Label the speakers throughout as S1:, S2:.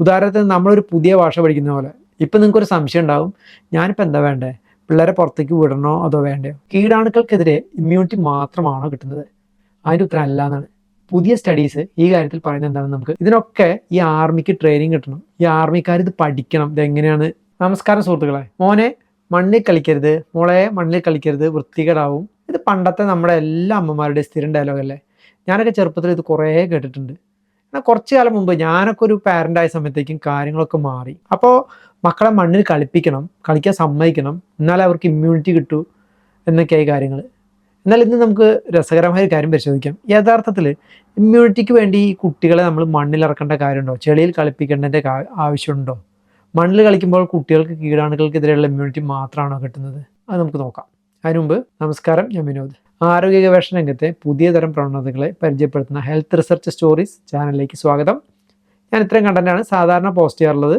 S1: ഉദാഹരണത്തിന് നമ്മളൊരു പുതിയ ഭാഷ പഠിക്കുന്ന പോലെ. ഇപ്പം നിങ്ങൾക്കൊരു സംശയം ഉണ്ടാവും. ഞാനിപ്പോൾ എന്താ വേണ്ടേ? പിള്ളേരെ പുറത്തേക്ക് വിടണോ അതോ വേണ്ടേ? കീടാണുക്കൾക്കെതിരെ ഇമ്മ്യൂണിറ്റി മാത്രമാണോ കിട്ടുന്നത്? അതിന്റെ ഉത്തരം അല്ല എന്നാണ്. പുതിയ സ്റ്റഡീസ് ഈ കാര്യത്തിൽ പറയുന്നത് എന്താണെന്ന് നമുക്ക് ഇതിനൊക്കെ ഈ ആർമിക്ക് ട്രെയിനിങ് കിട്ടണം. ഈ ആർമിക്കാർ ഇത് പഠിക്കണം. ഇതെങ്ങനെയാണ്? നമസ്കാരം സുഹൃത്തുക്കളെ. മോനെ മണ്ണിൽ കളിക്കരുത്. മോളെ മണ്ണിൽ കളിക്കരുത്. വൃത്തികേടാവും. ഇത് പണ്ടത്തെ നമ്മുടെ എല്ലാ അമ്മമാരുടെയും സ്ഥിരം ഡയലോഗല്ലേ ഞാനൊക്കെ ചെറുപ്പത്തിൽ ഇത് കുറേ കേട്ടിട്ടുണ്ട്. എന്നാൽ കുറച്ച് കാലം മുമ്പ് ഞാനൊക്കെ ഒരു പാരന്റ് ആയ സമയത്തേക്കും കാര്യങ്ങളൊക്കെ മാറി. അപ്പോൾ മക്കളെ മണ്ണിൽ കളിപ്പിക്കണം കളിക്കാൻ സമ്മതിക്കണം. എന്നാലേ അവർക്ക് ഇമ്മ്യൂണിറ്റി കിട്ടൂ എന്നൊക്കെയായി കാര്യങ്ങൾ എന്നാൽ ഇന്ന് നമുക്ക് രസകരമായ ഒരു കാര്യം പരിശോധിക്കാം. യഥാർത്ഥത്തിൽ ഇമ്മ്യൂണിറ്റിക്ക് വേണ്ടി ഈ കുട്ടികളെ നമ്മൾ മണ്ണിലിറക്കേണ്ട കാര്യമുണ്ടോ? ചെളിയിൽ കളിപ്പിക്കേണ്ടതിന്റെ ആവശ്യമുണ്ടോ? മണ്ണിൽ കളിക്കുമ്പോൾ കുട്ടികൾക്ക് കീടാണുക്കൾക്കെതിരെയുള്ള ഇമ്മ്യൂണിറ്റി മാത്രമാണോ കിട്ടുന്നത്? അത് നമുക്ക് നോക്കാം. അതിനുമുമ്പ് നമസ്കാരം ഞാൻ വിനോദ്. ആരോഗ്യ ഗവേഷണ രംഗത്തെ പുതിയ തരം പ്രവണതകളെ പരിചയപ്പെടുത്തുന്ന ഹെൽത്ത് റിസർച്ച് സ്റ്റോറീസ് ചാനലിലേക്ക് സ്വാഗതം. ഞാൻ ഇത്രയും കണ്ടന്റാണ് സാധാരണ പോസ്റ്റ് ചെയ്യാറുള്ളത്.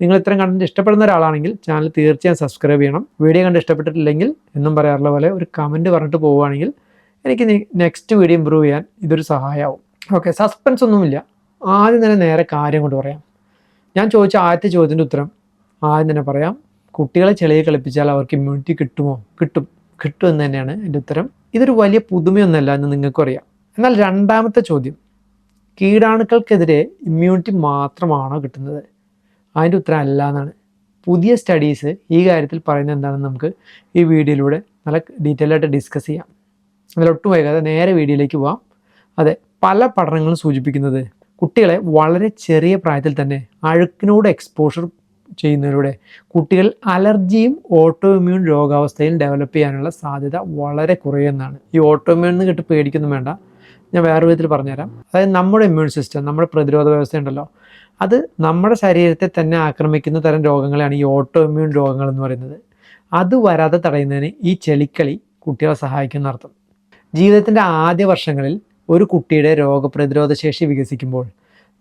S1: നിങ്ങൾ ഇത്രയും കണ്ടന്റ് ഇഷ്ടപ്പെടുന്ന ഒരാളാണെങ്കിൽ ചാനൽ തീർച്ചയായും സബ്സ്ക്രൈബ് ചെയ്യണം. വീഡിയോ കണ്ട് ഇഷ്ടപ്പെട്ടിട്ടില്ലെങ്കിൽ എന്നും പറയാറുള്ള പോലെ ഒരു കമന്റ് പറഞ്ഞിട്ട് പോവുകയാണെങ്കിൽ എനിക്ക് നെക്സ്റ്റ് വീഡിയോ ഇമ്പ്രൂവ് ചെയ്യാൻ ഇതൊരു സഹായമാവും. ഓക്കെ സസ്പെൻസ് ഒന്നുമില്ല. ആദ്യം തന്നെ നേരെ കാര്യം കൊണ്ട് പറയാം. ഞാൻ ചോദിച്ച ആദ്യത്തെ ചോദ്യത്തിന്റെ ഉത്തരം ആദ്യം തന്നെ പറയാം. കുട്ടികളെ ചെളിയിൽ കളിപ്പിച്ചാൽ അവർക്ക് ഇമ്മ്യൂണിറ്റി കിട്ടുമോ? കിട്ടും. കിട്ടും എന്ന് തന്നെയാണ് എന്റെ ഉത്തരം. ഇതൊരു വലിയ പുതുമയൊന്നല്ല എന്ന് നിങ്ങൾക്കറിയാം. എന്നാൽ രണ്ടാമത്തെ ചോദ്യം. കീടാണുക്കൾക്കെതിരെ ഇമ്മ്യൂണിറ്റി മാത്രമാണോ കിട്ടുന്നത്? അതിന്റെ ഉത്തരം അല്ല എന്നാണ് പുതിയ സ്റ്റഡീസ് ഈ കാര്യത്തിൽ പറയുന്നത് എന്താണെന്ന് നമുക്ക് ഈ വീഡിയോയിലൂടെ നല്ല ഡീറ്റെയിൽ ആയിട്ട് ഡിസ്കസ് ചെയ്യാം. അതിലൊട്ടും വൈകാതെ നേരെ വീഡിയോയിലേക്ക് പോവാം. അതെ പല പഠനങ്ങളും സൂചിപ്പിക്കുന്നത് കുട്ടികളെ വളരെ ചെറിയ പ്രായത്തിൽ തന്നെ അഴുക്കിനോട് എക്സ്പോഷർ ചെയ്യുന്നതിലൂടെ കുട്ടികൾ അലർജിയും ഓട്ടോ ഇമ്മ്യൂൺ രോഗാവസ്ഥയും ഡെവലപ്പ് ചെയ്യാനുള്ള സാധ്യത വളരെ കുറയുമെന്നാണ് ഈ ഓട്ടോ ഇമ്മ്യൂൺ എന്ന് കേട്ട് പേടിക്കൊന്നും വേണ്ട. ഞാൻ വേറെ വിധത്തിൽ പറഞ്ഞുതരാം. അതായത് നമ്മുടെ ഇമ്മ്യൂൺ സിസ്റ്റം നമ്മുടെ പ്രതിരോധ വ്യവസ്ഥ ഉണ്ടല്ലോ. അത് നമ്മുടെ ശരീരത്തെ തന്നെ ആക്രമിക്കുന്ന തരം രോഗങ്ങളാണ് ഈ ഓട്ടോ ഇമ്മ്യൂൺ രോഗങ്ങൾ എന്ന് പറയുന്നത്. അത് വരാതെ തടയുന്നതിന് ഈ ചെളിക്കളി കുട്ടികളെ സഹായിക്കുന്ന അർത്ഥം ജീവിതത്തിന്റെ ആദ്യ വർഷങ്ങളിൽ ഒരു കുട്ടിയുടെ രോഗപ്രതിരോധ ശേഷി വികസിക്കുമ്പോൾ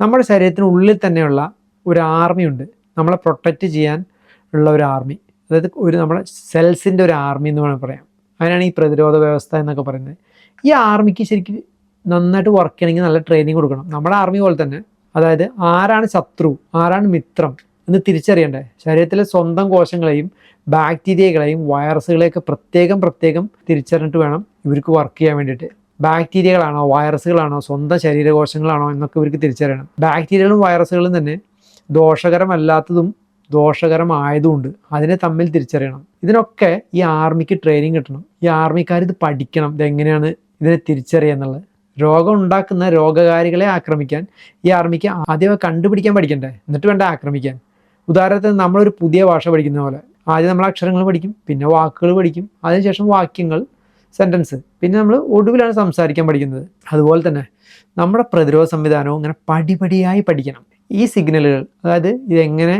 S1: നമ്മുടെ ശരീരത്തിനുള്ളിൽ തന്നെയുള്ള ഒരു ആർമിയുണ്ട് നമ്മളെ പ്രൊട്ടക്റ്റ് ചെയ്യാൻ ഉള്ള ഒരു ആർമി അതായത് ഒരു നമ്മളെ സെൽസിന്റെ ഒരു ആർമി എന്ന് വേണമെങ്കിൽ പറയാം. അതിനാണ് ഈ പ്രതിരോധ വ്യവസ്ഥ എന്നൊക്കെ പറയുന്നത്. ഈ ആർമിക്ക് ശരിക്കും നന്നായിട്ട് വർക്ക് ചെയ്യണമെങ്കിൽ നല്ല ട്രെയിനിങ് കൊടുക്കണം. നമ്മുടെ ആർമി പോലെ തന്നെ അതായത് ആരാണ് ശത്രു ആരാണ് മിത്രം എന്ന് തിരിച്ചറിയണ്ടേ? ശരീരത്തിലെ സ്വന്തം കോശങ്ങളെയും ബാക്ടീരിയകളെയും വൈറസുകളെയൊക്കെ പ്രത്യേകം പ്രത്യേകം തിരിച്ചറിഞ്ഞിട്ട് വേണം ഇവർക്ക് വർക്ക് ചെയ്യാൻ വേണ്ടിയിട്ട്. ബാക്ടീരിയകളാണോ വൈറസുകളാണോ സ്വന്തം ശരീരകോശങ്ങളാണോ എന്നൊക്കെ ഇവർക്ക് തിരിച്ചറിയണം. ബാക്ടീരിയകളും വൈറസുകളും തന്നെ ദോഷകരമല്ലാത്തതും ദോഷകരമായതുകൊണ്ട് അതിനെ തമ്മിൽ തിരിച്ചറിയണം. ഇതിനൊക്കെ ഈ ആർമിക്ക് ട്രെയിനിങ് കിട്ടണം. ഈ ആർമിക്കാർ ഇത് പഠിക്കണം. ഇതെങ്ങനെയാണ് ഇതിനെ തിരിച്ചറിയുക എന്നുള്ളത്. രോഗം ഉണ്ടാക്കുന്ന രോഗകാരികളെ ആക്രമിക്കാൻ ഈ ആർമിക്ക് ആദ്യം കണ്ടുപിടിക്കാൻ പഠിക്കണ്ടേ? എന്നിട്ട് വേണ്ട ആക്രമിക്കാൻ? ഉദാഹരണത്തിന് നമ്മളൊരു പുതിയ ഭാഷ പഠിക്കുന്ന പോലെ. ആദ്യം നമ്മൾ അക്ഷരങ്ങൾ പഠിക്കും പിന്നെ വാക്കുകൾ പഠിക്കും അതിനുശേഷം വാക്യങ്ങൾ സെന്റൻസ് പിന്നെ നമ്മൾ ഒടുവിലാണ് സംസാരിക്കാൻ പഠിക്കുന്നത്. അതുപോലെ തന്നെ നമ്മുടെ പ്രതിരോധ സംവിധാനവും ഇങ്ങനെ പടിപടിയായി പഠിക്കണം. ഈ സിഗ്നലുകൾ അതായത് ഇതെങ്ങനെ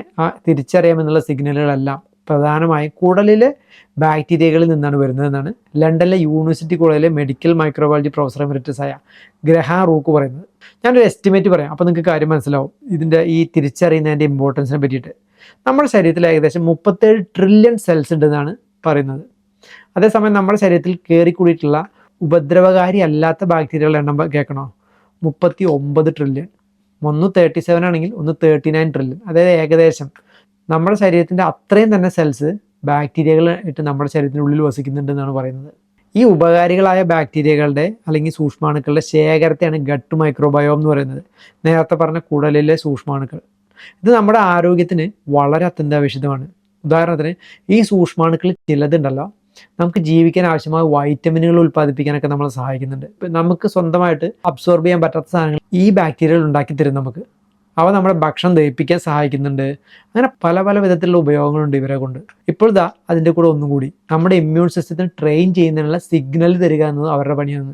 S1: തിരിച്ചറിയാമെന്നുള്ള സിഗ്നലുകളെല്ലാം പ്രധാനമായും കുടലിലെ ബാക്ടീരിയകളിൽ നിന്നാണ് വരുന്നതെന്നാണ് ലണ്ടനിലെ യൂണിവേഴ്സിറ്റി കോളേജിലെ മെഡിക്കൽ മൈക്രോബയോളജി പ്രൊഫസർ ആയ ഗ്രഹ റൂക്ക് പറയുന്നത്. ഞാനൊരു എസ്റ്റിമേറ്റ് പറയാം. അപ്പോൾ നിങ്ങൾക്ക് കാര്യം മനസ്സിലാവും. ഇതിന്റെ ഈ തിരിച്ചറിയുന്നതിന്റെ ഇമ്പോർട്ടൻസിനെ പറ്റിയിട്ട്. നമ്മുടെ ശരീരത്തിൽ ഏകദേശം മുപ്പത്തേഴ് ട്രില്യൺ സെൽസ് ഉണ്ടെന്നാണ് പറയുന്നത്. അതേസമയം നമ്മുടെ ശരീരത്തിൽ കയറിക്കൂടിയിട്ടുള്ള ഉപദ്രവകാരി അല്ലാത്ത ബാക്ടീരിയകളുടെ എണ്ണം കേൾക്കണോ? മുപ്പത്തി ഒമ്പത് ട്രില്യൺ ഒന്ന് തേർട്ടി സെവൻ ആണെങ്കിൽ ഒന്ന് തേർട്ടി നയൻ ട്രില്യൺ അതായത് ഏകദേശം നമ്മുടെ ശരീരത്തിന്റെ അത്രയും തന്നെ സെൽസ് ബാക്ടീരിയകളായിട്ട് നമ്മുടെ ശരീരത്തിനുള്ളിൽ വസിക്കുന്നുണ്ടെന്നാണ് പറയുന്നത്. ഈ ഉപകാരികളായ ബാക്ടീരിയകളുടെ അല്ലെങ്കിൽ സൂക്ഷ്മാണുക്കളുടെ ശേഖരത്തെയാണ് ഗട്ട് മൈക്രോബയോം എന്ന് പറയുന്നത്. നേരത്തെ പറഞ്ഞ കുടലിലെ സൂക്ഷ്മാണുക്കൾ. ഇത് നമ്മുടെ ആരോഗ്യത്തിന് വളരെ അത്യന്താപേക്ഷിതമാണ്. ഉദാഹരണത്തിന് ഈ സൂക്ഷ്മാണുക്കൾ ചിലതുണ്ടല്ലോ. നമുക്ക് ജീവിക്കാൻ ആവശ്യമായ വൈറ്റമിനുകൾ ഉൽപ്പാദിപ്പിക്കാനൊക്കെ നമ്മളെ സഹായിക്കുന്നുണ്ട്. ഇപ്പം നമുക്ക് സ്വന്തമായിട്ട് അബ്സോർബ് ചെയ്യാൻ പറ്റാത്ത സാധനങ്ങൾ ഈ ബാക്ടീരിയകൾ ഉണ്ടാക്കി തരും നമുക്ക്. അവ നമ്മുടെ ഭക്ഷണം ദഹിപ്പിക്കാൻ സഹായിക്കുന്നുണ്ട്. അങ്ങനെ പല പല വിധത്തിലുള്ള ഉപയോഗങ്ങളുണ്ട് ഇവരെ കൊണ്ട്. ഇപ്പോഴത്തെ അതിന്റെ കൂടെ ഒന്നും കൂടി. നമ്മുടെ ഇമ്മ്യൂൺ സിസ്റ്റത്തിന് ട്രെയിൻ ചെയ്യുന്നതിനുള്ള സിഗ്നൽ തരിക എന്നത് അവരുടെ പണിയാണ്.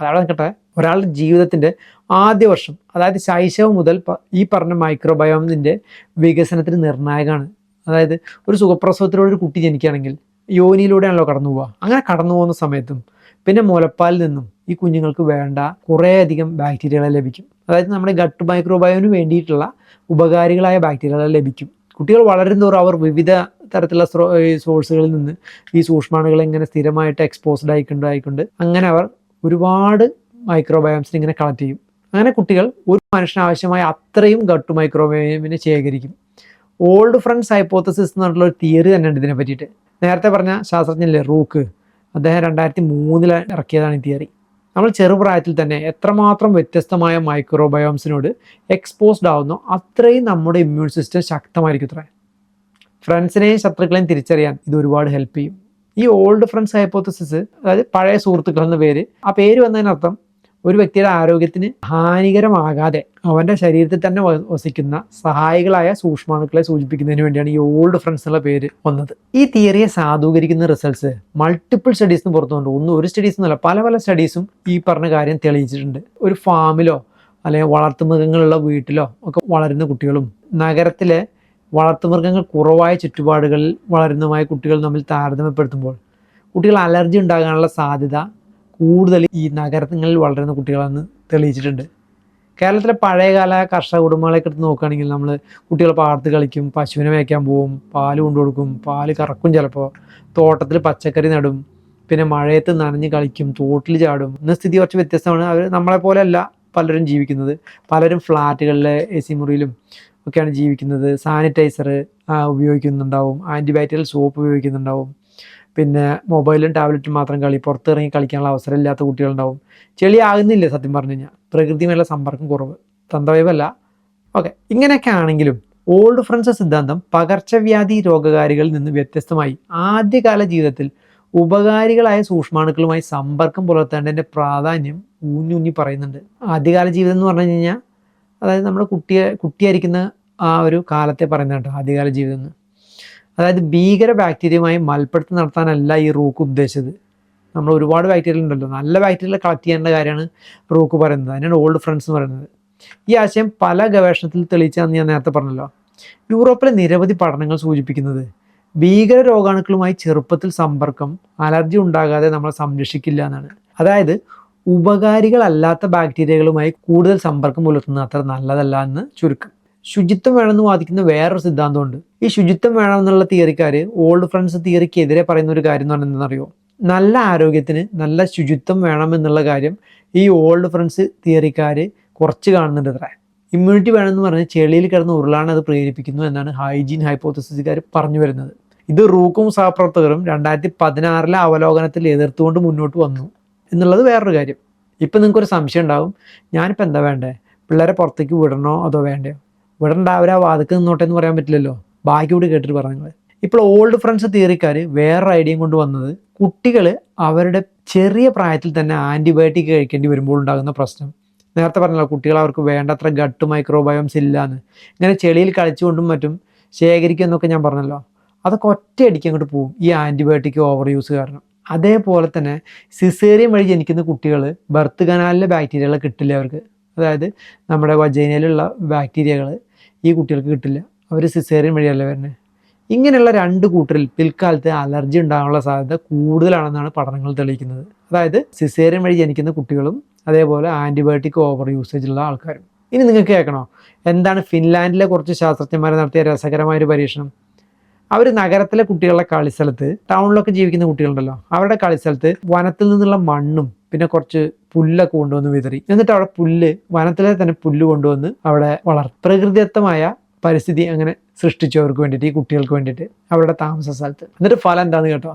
S1: അതാണ് നിൽക്കട്ടെ ഒരാളുടെ ജീവിതത്തിന്റെ ആദ്യ വർഷം അതായത് ശൈശവം മുതൽ ഈ പറഞ്ഞ മൈക്രോബയോമിന്റെ വികസനത്തിന് നിർണായകമാണ്. അതായത് ഒരു സുഖപ്രസവത്തിലൂടെ ഒരു കുട്ടി ജനിക്കുകയാണെങ്കിൽ യോനിയിലൂടെയാണല്ലോ കടന്നു പോവുക. അങ്ങനെ കടന്നു പോകുന്ന സമയത്തും പിന്നെ മുലപ്പാലിൽ നിന്നും ഈ കുഞ്ഞുങ്ങൾക്ക് വേണ്ട കുറേയധികം ബാക്ടീരിയകളെ ലഭിക്കും. അതായത് നമ്മുടെ ഗട്ട് മൈക്രോബയോന് വേണ്ടിയിട്ടുള്ള ഉപകാരികളായ ബാക്ടീരിയകളെ ലഭിക്കും. കുട്ടികൾ വളരും തോറും അവർ വിവിധ തരത്തിലുള്ള സോഴ്സുകളിൽ നിന്ന് ഈ സൂക്ഷ്മാണുകൾ ഇങ്ങനെ സ്ഥിരമായിട്ട് എക്സ്പോസ്ഡ് ആയിക്കൊണ്ട് ആയിക്കൊണ്ട് അങ്ങനെ അവർ ഒരുപാട് മൈക്രോബയോംസിനെ ഇങ്ങനെ കളക്ട് ചെയ്യും. അങ്ങനെ കുട്ടികൾ ഒരു മനുഷ്യന് ആവശ്യമായ അത്രയും ഗട്ട് മൈക്രോബയോമിനെ ശേഖരിക്കും. ഓൾഡ് ഫ്രണ്ട്സ് ഹൈപ്പോത്തസിസ് എന്ന് പറഞ്ഞിട്ടുള്ള ഒരു തിയറി തന്നെ ഉണ്ട് ഇതിനെ പറ്റിയിട്ട്. നേരത്തെ പറഞ്ഞ ശാസ്ത്രജ്ഞല്ലേ റൂക്ക്? അദ്ദേഹം രണ്ടായിരത്തി മൂന്നിൽ ഇറക്കിയതാണ് ഈ തിയറി നമ്മൾ ചെറുപ്രായത്തിൽ തന്നെ എത്രമാത്രം വ്യത്യസ്തമായ മൈക്രോബയോംസിനോട് എക്സ്പോസ്ഡ് ആവുന്നോ അത്രയും നമ്മുടെ ഇമ്മ്യൂൺ സിസ്റ്റം ശക്തമായിരിക്കും ഇത്ര ഫ്രണ്ട്സിനെയും ശത്രുക്കളെയും തിരിച്ചറിയാൻ ഇത് ഒരുപാട് ഹെൽപ്പ് ചെയ്യും. ഈ ഓൾഡ് ഫ്രണ്ട്സ് ഹൈപ്പോത്തസിസ് അതായത് പഴയ സുഹൃത്തുക്കൾ എന്ന പേര് ആ പേര് വന്നതിനർത്ഥം ഒരു വ്യക്തിയുടെ ആരോഗ്യത്തിന് ഹാനികരമാകാതെ അവന്റെ ശരീരത്തിൽ തന്നെ വസിക്കുന്ന സഹായികളായ സൂക്ഷ്മാണുക്കളെ സൂചിപ്പിക്കുന്നതിന് വേണ്ടിയാണ് ഈ ഓൾഡ് ഫ്രണ്ട്സ് എന്നുള്ള പേര് വന്നത്. ഈ തിയറിയെ സാധൂകരിക്കുന്ന റിസൾട്ട്സ് മൾട്ടിപ്പിൾ സ്റ്റഡീസിന് പുറത്തുകൊണ്ട് ഒന്നും ഒരു സ്റ്റഡീസ് എന്നല്ല പല പല സ്റ്റഡീസും ഈ പറഞ്ഞ കാര്യം തെളിയിച്ചിട്ടുണ്ട്. ഒരു ഫാമിലോ അല്ലെങ്കിൽ വളർത്തുമൃഗങ്ങളുള്ള വീട്ടിലോ ഒക്കെ വളരുന്ന കുട്ടികളും നഗരത്തിലെ വളർത്തുമൃഗങ്ങൾ കുറവായ ചുറ്റുപാടുകളിൽ വളരുന്നതുമായ കുട്ടികൾ തമ്മിൽ താരതമ്യപ്പെടുത്തുമ്പോൾ കുട്ടികൾ അലർജി ഉണ്ടാകാനുള്ള സാധ്യത കൂടുതൽ ഈ നഗരങ്ങളിൽ വളരുന്ന കുട്ടികളെന്ന് തെളിയിച്ചിട്ടുണ്ട്. കേരളത്തിലെ പഴയകാല കർഷക കുടുംബങ്ങളെയൊക്കെ എടുത്ത് നോക്കുകയാണെങ്കിൽ നമ്മൾ കുട്ടികൾ പാടത്ത് കളിക്കും പശുവിനെ മേയ്ക്കാൻ പോവും പാൽ കൊണ്ടുകൊടുക്കും പാൽ കറക്കും ചിലപ്പോൾ തോട്ടത്തിൽ പച്ചക്കറി നടും പിന്നെ മഴയത്ത് നനഞ്ഞ് കളിക്കും തോട്ടിൽ ചാടും. ഇന്ന് സ്ഥിതി കുറച്ച് വ്യത്യസ്തമാണ്. അവർ നമ്മളെ പോലെയല്ല പലരും ജീവിക്കുന്നത്. പലരും ഫ്ലാറ്റുകളിലെ എ സി മുറിയിലും ഒക്കെയാണ് ജീവിക്കുന്നത്. സാനിറ്റൈസർ ഉപയോഗിക്കുന്നുണ്ടാവും. ആന്റിബയോട്ടിക്കൽ സോപ്പ് ഉപയോഗിക്കുന്നുണ്ടാവും. പിന്നെ മൊബൈലും ടാബ്ലറ്റും മാത്രം കളി പുറത്തിറങ്ങി കളിക്കാനുള്ള അവസരം ഇല്ലാത്ത കുട്ടികളുണ്ടാവും. ചെളി ആകുന്നില്ല സത്യം പറഞ്ഞു കഴിഞ്ഞാൽ പ്രകൃതിയുമായുള്ള സമ്പർക്കം കുറവ്. തന്തവയവല്ല ഓക്കെ ഇങ്ങനെയൊക്കെ ആണെങ്കിലും ഓൾഡ് ഫ്രണ്ട്സ് സിദ്ധാന്തം പകർച്ചവ്യാധി രോഗകാരികളിൽ നിന്ന് വ്യത്യസ്തമായി ആദ്യകാല ജീവിതത്തിൽ ഉപകാരികളായ സൂക്ഷ്മാണുക്കളുമായി സമ്പർക്കം പുലർത്തേണ്ടതിന്റെ പ്രാധാന്യം ഊഞ്ഞൂഞ്ഞി പറയുന്നുണ്ട്. ആദ്യകാല ജീവിതം എന്ന് പറഞ്ഞു കഴിഞ്ഞാൽ അതായത് നമ്മുടെ കുട്ടിയെ കുട്ടിയായിരിക്കുന്ന ആ ഒരു കാലത്തെ പറയുന്നത് കേട്ടോ ആദ്യകാല ജീവിതം എന്ന്. അതായത് ഭീകര ബാക്ടീരിയയുമായി മൽപ്പെടുത്തി നടത്താനല്ല ഈ റൂക്ക് ഉദ്ദേശിച്ചത്. നമ്മൾ ഒരുപാട് ബാക്ടീരിയ ഉണ്ടല്ലോ. നല്ല ബാക്ടീരിയ കളക്ട് ചെയ്യേണ്ട കാര്യമാണ് റൂക്ക് പറയുന്നത്. അതിനാണ് ഓൾഡ് ഫ്രണ്ട്സ് എന്ന് പറയുന്നത്. ഈ ആശയം പല ഗവേഷണത്തിൽ തെളിയിച്ചാന്ന് ഞാൻ നേരത്തെ പറഞ്ഞല്ലോ. യൂറോപ്പിലെ നിരവധി പഠനങ്ങൾ സൂചിപ്പിക്കുന്നത് ഭീകര രോഗാണുക്കളുമായി ചെറുപ്പത്തിൽ സമ്പർക്കം അലർജി ഉണ്ടാകാതെ നമ്മളെ സംരക്ഷിക്കില്ല എന്നാണ്. അതായത് ഉപകാരികളല്ലാത്ത ബാക്ടീരിയകളുമായി കൂടുതൽ സമ്പർക്കം പുലർത്തുന്നത് അത്ര നല്ലതല്ല എന്ന് ചുരുക്കം ശുചിത്വം വേണമെന്ന് വാദിക്കുന്ന വേറൊരു സിദ്ധാന്തമുണ്ട്. ഈ ശുചിത്വം വേണം എന്നുള്ള തിയറിക്കാർ ഓൾഡ് ഫ്രണ്ട്സ് തിയറിക്ക് എതിരെ പറയുന്ന ഒരു കാര്യം എന്ന് പറഞ്ഞാൽ അറിയോ? നല്ല ആരോഗ്യത്തിന് നല്ല ശുചിത്വം വേണം എന്നുള്ള കാര്യം ഈ ഓൾഡ് ഫ്രണ്ട്സ് തിയറിക്കാർ കുറച്ച് കാണുന്നുണ്ട് അത്ര. ഇമ്മ്യൂണിറ്റി വേണമെന്ന് പറഞ്ഞ് ചെളിയിൽ കിടന്ന് ഉരുളാണ് അത് പ്രേരിപ്പിക്കുന്നു എന്നാണ് ഹൈജീൻ ഹൈപ്പോത്തസിസുകാർ പറഞ്ഞു വരുന്നത്. ഇത് റൂക്കും സഹപ്രവർത്തകരും രണ്ടായിരത്തി പതിനാറിലെ അവലോകനത്തിൽ എതിർത്തുകൊണ്ട് മുന്നോട്ട് വന്നു എന്നുള്ളത് വേറൊരു കാര്യം. ഇപ്പം നിങ്ങൾക്കൊരു സംശയം ഉണ്ടാവും. ഞാനിപ്പോൾ എന്താ വേണ്ടേ? പിള്ളേരെ പുറത്തേക്ക് വിടണോ അതോ വേണ്ടയോ? അവർ ആ വാതക്ക് നിന്നോട്ടെ എന്ന് പറയാൻ പറ്റില്ലല്ലോ. ബാക്കി കൂടി കേട്ടിട്ട് പറഞ്ഞു ഇപ്പോൾ ഓൾഡ് ഫ്രണ്ട്സ് തിയറിക്കാർ വേറൊരു ഐഡിയ കൊണ്ട് വന്നത് കുട്ടികൾ അവരുടെ ചെറിയ പ്രായത്തിൽ തന്നെ ആന്റിബയോട്ടിക് കഴിക്കേണ്ടി വരുമ്പോൾ ഉണ്ടാകുന്ന പ്രശ്നം. നേരത്തെ പറഞ്ഞല്ലോ കുട്ടികൾ അവർക്ക് വേണ്ടത്ര ഗട്ട് മൈക്രോബയോംസ് ഇല്ലാന്ന്. ഇങ്ങനെ ചെളിയിൽ കളിച്ചുകൊണ്ടും മറ്റും ശേഖരിക്കുമെന്നൊക്കെ ഞാൻ പറഞ്ഞല്ലോ. അതൊക്കെ ഒറ്റയടിക്ക് അങ്ങോട്ട് പോകും ഈ ആന്റിബയോട്ടിക് ഓവർ യൂസ് കാരണം. അതേപോലെ തന്നെ സിസേറിയം വഴി ജനിക്കുന്ന കുട്ടികൾ ബർത്ത് കനാലിലെ ബാക്ടീരിയകൾ കിട്ടില്ല അവർക്ക്? അതായത് നമ്മുടെ വജൈനയിലുള്ള ബാക്ടീരിയകൾ ഈ കുട്ടികൾക്ക് കിട്ടില്ല. അവർ സിസേറിയൻ വഴിയല്ല വരുന്നത് ഇങ്ങനെയുള്ള രണ്ട് കൂട്ടരിൽ പിൽക്കാലത്ത് അലർജി ഉണ്ടാകാനുള്ള സാധ്യത കൂടുതലാണെന്നാണ് പഠനങ്ങൾ തെളിയിക്കുന്നത്. അതായത് സിസേറിയൻ വഴി ജനിക്കുന്ന കുട്ടികളും അതേപോലെ ആന്റിബയോട്ടിക് ഓവർ യൂസേജ് ഉള്ള ആൾക്കാരും. ഇനി നിങ്ങൾക്ക് കേൾക്കണോ? എന്താണ് ഫിൻലാൻഡിലെ കുറച്ച് ശാസ്ത്രജ്ഞന്മാർ നടത്തിയ രസകരമായ ഒരു പരീക്ഷണം? അവർ നഗരത്തിലെ കുട്ടികളുടെ കളിസ്ഥലത്ത് ടൗണിലൊക്കെ ജീവിക്കുന്ന കുട്ടികളുണ്ടല്ലോ അവരുടെ കളിസ്ഥലത്ത് വനത്തിൽ നിന്നുള്ള മണ്ണും പിന്നെ കുറച്ച് പുല്ലൊക്കെ കൊണ്ടുവന്ന് വിതറി. എന്നിട്ട് അവിടെ പുല്ല് വനത്തിലെ തന്നെ പുല്ല് കൊണ്ടുവന്ന് അവിടെ വളർ പ്രകൃതിദത്തമായ പരിസ്ഥിതി അങ്ങനെ സൃഷ്ടിച്ചവർക്ക് വേണ്ടിയിട്ട് ഈ കുട്ടികൾക്ക് വേണ്ടിയിട്ട് അവരുടെ താമസ സ്ഥലത്ത്. എന്നിട്ട് ഫലം എന്താണെന്ന് കേട്ടോ?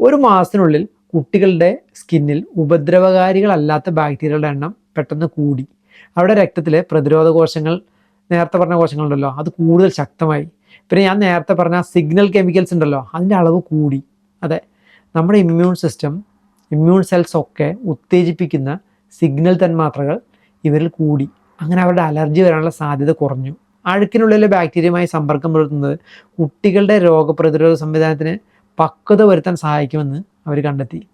S1: ഒരു മാസത്തിനുള്ളിൽ കുട്ടികളുടെ സ്കിന്നിൽ ഉപദ്രവകാരികളല്ലാത്ത ബാക്ടീരിയകളുടെ എണ്ണം പെട്ടെന്ന് കൂടി. അവിടെ രക്തത്തിലെ പ്രതിരോധ കോശങ്ങൾ നേരത്തെ പറഞ്ഞ കോശങ്ങളുണ്ടല്ലോ അത് കൂടുതൽ ശക്തമായി. പിന്നെ ഞാൻ നേരത്തെ പറഞ്ഞ സിഗ്നൽ കെമിക്കൽസ് ഉണ്ടല്ലോ അതിന്റെ അളവ് കൂടി. അതെ നമ്മുടെ ഇമ്മ്യൂൺ സിസ്റ്റം ഇമ്മ്യൂൺ സെൽസ് ഒക്കെ ഉത്തേജിപ്പിക്കുന്ന സിഗ്നൽ തന്മാത്രകൾ ഇവരിൽ കൂടി. അങ്ങനെ അവരുടെ അലർജി വരാനുള്ള സാധ്യത കുറഞ്ഞു. അഴുക്കിനുള്ളിലെ ബാക്ടീരിയയുമായി സമ്പർക്കം പുലർത്തുന്നത് കുട്ടികളുടെ രോഗപ്രതിരോധ സംവിധാനത്തിന് പക്വത വരുത്താൻ സഹായിക്കുമെന്ന് അവർ കണ്ടെത്തി.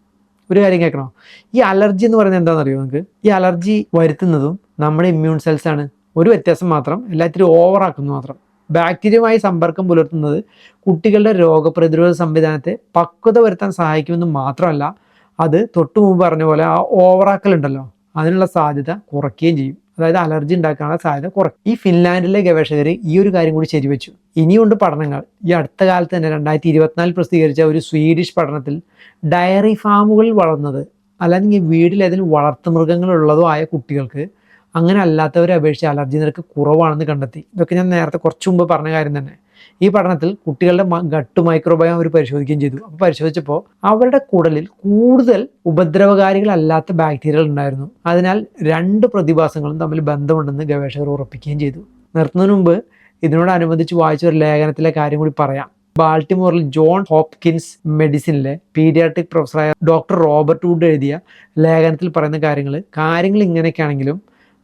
S1: ഒരു കാര്യം കേൾക്കണോ? ഈ അലർജി എന്ന് പറയുന്നത് എന്താണെന്നറിയോ നിങ്ങൾക്ക്? ഈ അലർജി വരുത്തുന്നതും നമ്മുടെ ഇമ്മ്യൂൺ സെൽസ് ആണ്. ഒരു വ്യത്യാസം മാത്രം എല്ലാത്തിനും ഓവറാക്കുന്നു മാത്രം. ബാക്ടീരിയയുമായി സമ്പർക്കം പുലർത്തുന്നത് കുട്ടികളുടെ രോഗപ്രതിരോധ സംവിധാനത്തെ പക്വത വരുത്താൻ സഹായിക്കുമെന്ന് മാത്രമല്ല അത് തൊട്ടു മുമ്പ് പറഞ്ഞ പോലെ ആ ഓവറാക്കൽ ഉണ്ടല്ലോ അതിനുള്ള സാധ്യത കുറയ്ക്കുകയും ചെയ്യും. അതായത് അലർജി ഉണ്ടാക്കാനുള്ള സാധ്യത കുറയ്ക്കും. ഈ ഫിൻലാൻഡിലെ ഗവേഷകർ ഈ ഒരു കാര്യം കൂടി ശരിവെച്ചു. ഇനിയുണ്ട് പഠനങ്ങൾ. ഈ അടുത്ത കാലത്ത് തന്നെ രണ്ടായിരത്തി ഇരുപത്തിനാലിൽ പ്രസിദ്ധീകരിച്ച ഒരു സ്വീഡിഷ് പഠനത്തിൽ ഡയറി ഫാമുകളിൽ വളർന്നത് അല്ലെങ്കിൽ വീട്ടിൽ ഏതെങ്കിലും വളർത്തുമൃഗങ്ങളുള്ളതോ ആയ കുട്ടികൾക്ക് അങ്ങനെ അല്ലാത്തവരെ അപേക്ഷിച്ച് അലർജി നിരക്ക് കുറവാണെന്ന് കണ്ടെത്തി. ഇതൊക്കെ ഞാൻ നേരത്തെ കുറച്ച് മുമ്പ് പറഞ്ഞ കാര്യം തന്നെ. ഈ പഠനത്തിൽ കുട്ടികളുടെ ഗട്ട് മൈക്രോബയോം അവർ പരിശോധിക്കുകയും ചെയ്തു. അപ്പോൾ പരിശോധിച്ചപ്പോൾ അവരുടെ കുടലിൽ കൂടുതൽ ഉപദ്രവകാരികളല്ലാത്ത ബാക്ടീരിയകൾ ഉണ്ടായിരുന്നു. അതിനാൽ രണ്ട് പ്രതിഭാസങ്ങളും തമ്മിൽ ബന്ധമുണ്ടെന്ന് ഗവേഷകർ ഉറപ്പിക്കുകയും ചെയ്തു. നിർത്തുന്നതിന് മുമ്പ് ഇതിനോടനുബന്ധിച്ച് വായിച്ച ഒരു ലേഖനത്തിലെ കാര്യം കൂടി പറയാം. ബാൾട്ടിമോറിൽ ജോൺ ഹോപ്കിൻസ് മെഡിസിനിലെ പീഡിയാട്രിക് പ്രൊഫസറായ ഡോക്ടർ റോബർട്ട് വുഡ് എഴുതിയ ലേഖനത്തിൽ പറയുന്ന കാര്യങ്ങൾ കാര്യങ്ങൾ ഇങ്ങനെയൊക്കെയാണെങ്കിലും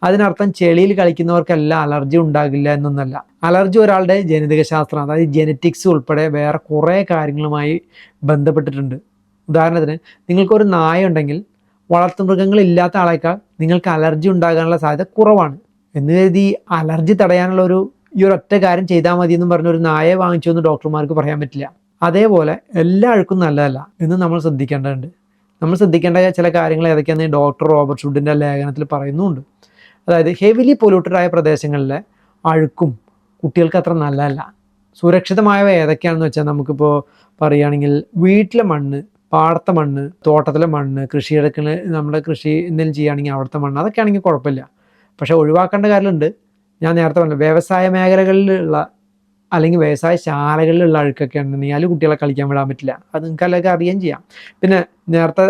S1: അതിനർത്ഥം ചെളിയിൽ കളിക്കുന്നവർക്കല്ല അലർജി ഉണ്ടാകില്ല എന്നൊന്നല്ല. അലർജി ഒരാളുടെ ജനിതക ശാസ്ത്രം അതായത് ജെനറ്റിക്സ് ഉൾപ്പെടെ വേറെ കുറേ കാര്യങ്ങളുമായി ബന്ധപ്പെട്ടിട്ടുണ്ട്. ഉദാഹരണത്തിന് നിങ്ങൾക്കൊരു നായ ഉണ്ടെങ്കിൽ വളർത്തുമൃഗങ്ങളില്ലാത്ത ആളേക്കാൾ നിങ്ങൾക്ക് അലർജി ഉണ്ടാകാനുള്ള സാധ്യത കുറവാണ്. എന്ന് കരുതി അലർജി തടയാനുള്ള ഒരു ഈ ഒരു ഒറ്റ കാര്യം ചെയ്താൽ മതി എന്ന് പറഞ്ഞ ഒരു നായയെ വാങ്ങിച്ചു എന്ന് ഡോക്ടർമാർക്ക് പറയാൻ പറ്റില്ല. അതേപോലെ എല്ലാ അഴുക്കും നല്ലതല്ല എന്ന് നമ്മൾ ശ്രദ്ധിക്കേണ്ടതുണ്ട്. നമ്മൾ ശ്രദ്ധിക്കേണ്ട ചില കാര്യങ്ങൾ ഏതൊക്കെയാണെന്ന് ഡോക്ടർ റോബർട്ട് ഷുഡിന്റെ ലേഖനത്തിൽ പറയുന്നുമുണ്ട്. അതായത് ഹെവിലി പൊല്യൂട്ടഡ് ആയ പ്രദേശങ്ങളിലെ അഴുക്കും കുട്ടികൾക്ക് അത്ര നല്ലതല്ല. സുരക്ഷിതമായവ ഏതൊക്കെയാണെന്ന് വെച്ചാൽ നമുക്കിപ്പോൾ പറയുകയാണെങ്കിൽ വീട്ടിലെ മണ്ണ് പാടത്തെ മണ്ണ് തോട്ടത്തിലെ മണ്ണ് കൃഷിയിടക്കിന് നമ്മുടെ കൃഷി എന്തെങ്കിലും ചെയ്യുകയാണെങ്കിൽ അവിടുത്തെ മണ്ണ് അതൊക്കെ ആണെങ്കിൽ കുഴപ്പമില്ല. പക്ഷേ ഒഴിവാക്കേണ്ട കാര്യമുണ്ട്. ഞാൻ നേരത്തെ പറഞ്ഞു വ്യവസായ മേഖലകളിലുള്ള അല്ലെങ്കിൽ വ്യവസായ ശാലകളിലുള്ള അഴുക്കൊക്കെ അതിൽ കുട്ടികളെ കളിക്കാൻ വിടാൻ പറ്റില്ല. അത് നിങ്ങൾക്ക് അല്ലെങ്കിൽ അറിയുകയും ചെയ്യാം. പിന്നെ നേരത്തെ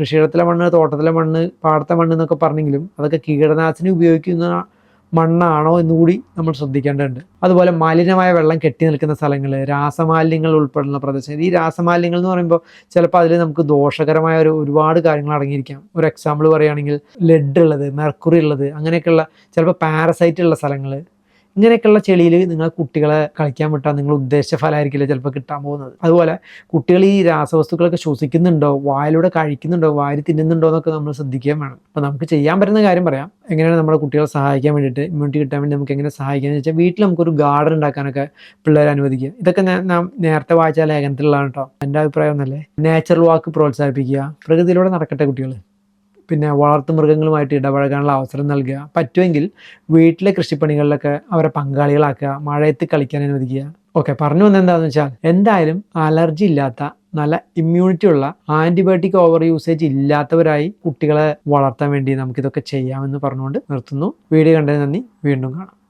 S1: കൃഷിയിടത്തിലെ മണ്ണ് തോട്ടത്തിലെ മണ്ണ് പാടത്തെ മണ്ണ് എന്നൊക്കെ പറഞ്ഞെങ്കിലും അതൊക്കെ കീടനാശിനി ഉപയോഗിക്കുന്ന മണ്ണാണോ എന്നുകൂടി നമ്മൾ ശ്രദ്ധിക്കേണ്ടതുണ്ട്. അതുപോലെ മലിനമായ വെള്ളം കെട്ടി നിൽക്കുന്ന സ്ഥലങ്ങൾ രാസമാലിന്യങ്ങൾ ഉൾപ്പെടുന്ന പ്രദേശം. ഈ രാസമാലിന്യങ്ങൾ എന്ന് പറയുമ്പോൾ ചിലപ്പോൾ അതിൽ നമുക്ക് ദോഷകരമായ ഒരു ഒരുപാട് കാര്യങ്ങൾ അടങ്ങിയിരിക്കാം. ഒരു എക്സാമ്പിൾ പറയുകയാണെങ്കിൽ ലെഡ് ഉള്ളത് മെർക്കുറി ഉള്ളത് അങ്ങനെയൊക്കെയുള്ള ചിലപ്പോൾ പാരസൈറ്റ് ഉള്ള സ്ഥലങ്ങൾ ഇങ്ങനെയൊക്കെയുള്ള ചെളിയിൽ നിങ്ങൾ കുട്ടികളെ കളിക്കാൻ വിട്ടാൽ നിങ്ങൾ ഉദ്ദേശിച്ച ഫലമായിരിക്കില്ല ചിലപ്പോൾ കിട്ടാൻ പോകുന്നത്? അതുപോലെ കുട്ടികൾ ഈ രാസവസ്തുക്കളൊക്കെ ശ്വസിക്കുന്നുണ്ടോ? വായിലൂടെ കഴിക്കുന്നുണ്ടോ? വായിൽ തിന്നുന്നുണ്ടോ എന്നൊക്കെ നമ്മൾ ശ്രദ്ധിക്കുകയും വേണം. അപ്പോൾ നമുക്ക് ചെയ്യാൻ പറ്റുന്ന കാര്യം പറയാം. എങ്ങനെയാണ് നമ്മുടെ കുട്ടികളെ സഹായിക്കാൻ വേണ്ടിയിട്ട് ഇമ്മ്യൂണിറ്റി കിട്ടാൻ വേണ്ടി നമുക്ക് എങ്ങനെ സഹായിക്കാമെന്ന് വെച്ചാൽ വീട്ടിൽ നമുക്കൊരു ഗാർഡൻ ഉണ്ടാക്കാനൊക്കെ പിള്ളേരെ അനുവദിക്കുക. ഇതൊക്കെ നാം നേരത്തെ വായിച്ച ലേഖനത്തിലുള്ളതാണ് കേട്ടോ. എന്റെ അഭിപ്രായം ഒന്നല്ലേ? നാച്ചുറൽ വാക്ക് പ്രോത്സാഹിപ്പിക്കുക. പ്രകൃതിയിലൂടെ നടക്കട്ടെ കുട്ടികൾ പിന്നെ വളർത്തു മൃഗങ്ങളുമായിട്ട് ഇടപഴകാനുള്ള അവസരം നൽകുക. പറ്റുമെങ്കിൽ വീട്ടിലെ കൃഷിപ്പണികളിലൊക്കെ അവരെ പങ്കാളികളാക്കുക മഴയത്ത് കളിക്കാൻ അനുവദിക്കുക. ഓക്കെ പറഞ്ഞു വന്നത് എന്താണെന്ന് വെച്ചാൽ എന്തായാലും അലർജി ഇല്ലാത്ത നല്ല ഇമ്മ്യൂണിറ്റി ഉള്ള ആന്റിബയോട്ടിക് ഓവർ യൂസേജ് ഇല്ലാത്തവരായി കുട്ടികളെ വളർത്താൻ വേണ്ടി നമുക്കിതൊക്കെ ചെയ്യാമെന്ന് പറഞ്ഞുകൊണ്ട് നിർത്തുന്നു. വീഡിയോ കണ്ടതിന് നന്ദി. വീണ്ടും കാണാം.